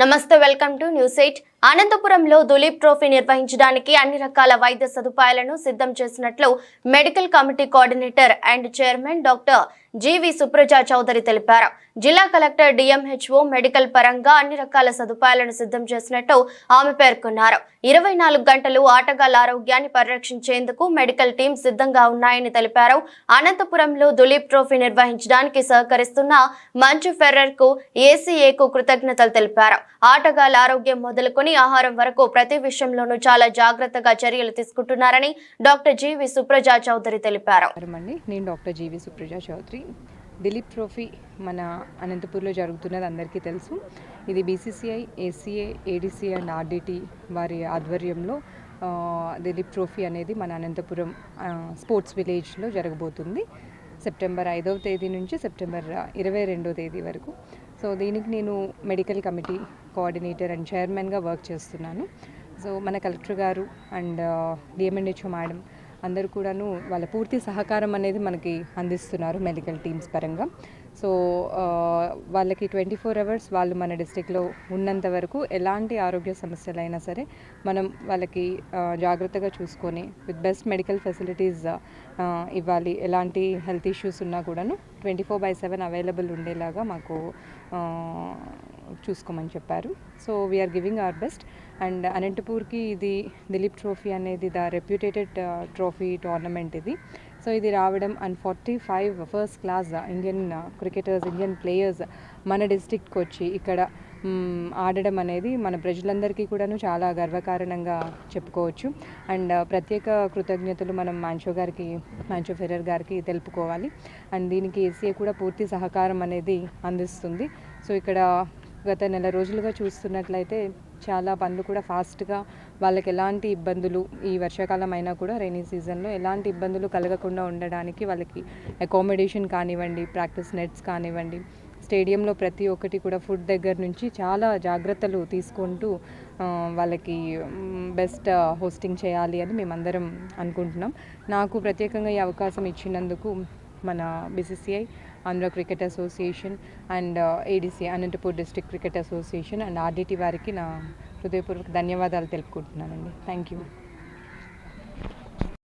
నమస్తే welcome to news eight. అనంతపురంలో Duleep trophy నిర్వహించడానికి అన్ని రకాల వైద్య సదుపాయాలను సిద్ధం చేసినట్లు medical committee coordinator and chairman doctor G V Supraja Chowdary తెలిపారు. జిల్లా కలెక్టర్ డిఎంహెచ్ఓ మెడికల్ పరంగా అన్ని రకాల సదుపాయాలను సిద్ధం చేసినట్టు ఆమె పేర్కొన్నారు. ఇరవై నాలుగు గంటలు ఆటగాళ్ళ ఆరోగ్యాన్ని పరిరక్షించేందుకు మెడికల్ టీం సిద్ధంగా ఉన్నాయని తెలిపారు. అనంతపురంలో దులీప్ ట్రోఫీ నిర్వహించడానికి సహకరిస్తున్న మంచు ఫెర్రర్కు ఏసీఏకు కృతజ్ఞతలు తెలిపారు. ఆటగాళ్ళ ఆరోగ్యం మొదలుకొని ఆహారం వరకు ప్రతి విషయంలోనూ చాలా జాగ్రత్తగా చర్యలు తీసుకుంటున్నారని డాక్టర్ జీవి సుప్రజా చౌదరి తెలిపారు. అండి నేను doctor G V Supraja Chowdary. Duleep trophy మన అనంతపూర్లో జరుగుతున్నది అందరికీ తెలుసు. ఇది BCCI ACA ADC and RDT వారి ఆధ్వర్యంలో దిలీప్ ట్రోఫీ అనేది మన అనంతపురం స్పోర్ట్స్ విలేజ్లో జరగబోతుంది. సెప్టెంబర్ ఐదవ తేదీ నుంచి సెప్టెంబర్ ఇరవై రెండో తేదీ వరకు. సో దీనికి నేను మెడికల్ కమిటీ కోఆర్డినేటర్ అండ్ చైర్మన్గా వర్క్ చేస్తున్నాను. సో మన కలెక్టర్ గారు అండ్ డిఎంఎన్హెచ్ఓ మేడం అందరూ కూడాను వాళ్ళ పూర్తి సహకారం అనేది మనకి అందిస్తున్నారు మెడికల్ టీమ్స్ పరంగా. సో వాళ్ళకి ట్వంటీ ఫోర్ అవర్స్ వాళ్ళు మన డిస్టిక్లో ఉన్నంత వరకు ఎలాంటి ఆరోగ్య సమస్యలైనా సరే మనం వాళ్ళకి జాగ్రత్తగా చూసుకొని విత్ బెస్ట్ మెడికల్ ఫెసిలిటీస్ ఇవ్వాలి. ఎలాంటి హెల్త్ ఇష్యూస్ ఉన్నా కూడాను twenty four by seven available ఉండేలాగా మాకు చూసుకోమని చెప్పారు. So we're giving our best and అనంతపూర్కి ఇది దిలీప్ ట్రోఫీ అనేది ద రెప్యూటేటెడ్ ట్రోఫీ టోర్నమెంట్ ఇది. సో ఇది రావడం and forty five first class Indian cricketers Indian players మన డిస్టిక్కి వచ్చి ఇక్కడ ఆడడం అనేది మన ప్రజలందరికీ కూడాను చాలా గర్వకారణంగా చెప్పుకోవచ్చు. అండ్ uh, ప్రత్యేక కృతజ్ఞతలు మనం మాంచో గారికి మాంచో ఫెరర్ గారికి తెలుపుకోవాలి. అండ్ దీనికి ఏసీఏ కూడా పూర్తి సహకారం అనేది అందిస్తుంది. సో ఇక్కడ గత నెల రోజులుగా చూస్తున్నట్లయితే చాలా పనులు కూడా ఫాస్ట్గా వాళ్ళకి ఎలాంటి ఇబ్బందులు ఈ వర్షాకాలం అయినా కూడా రైనీ సీజన్లో ఎలాంటి ఇబ్బందులు కలగకుండా ఉండడానికి వాళ్ళకి అకామిడేషన్ కానివ్వండి ప్రాక్టీస్ నెట్స్ కానివ్వండి స్టేడియంలో ప్రతి ఒక్కటి కూడా ఫుడ్ దగ్గర నుంచి చాలా జాగ్రత్తలు తీసుకుంటూ వాళ్ళకి బెస్ట్ హోస్టింగ్ చేయాలి అని మేమందరం అనుకుంటున్నాం. నాకు ప్రత్యేకంగా ఈ అవకాశం ఇచ్చినందుకు మన BCCI Andhra cricket association and ADC Anantapur district cricket association and RDT వారికి నా హృదయపూర్వక ధన్యవాదాలు తెలుపుకుంటున్నానండి. Thank you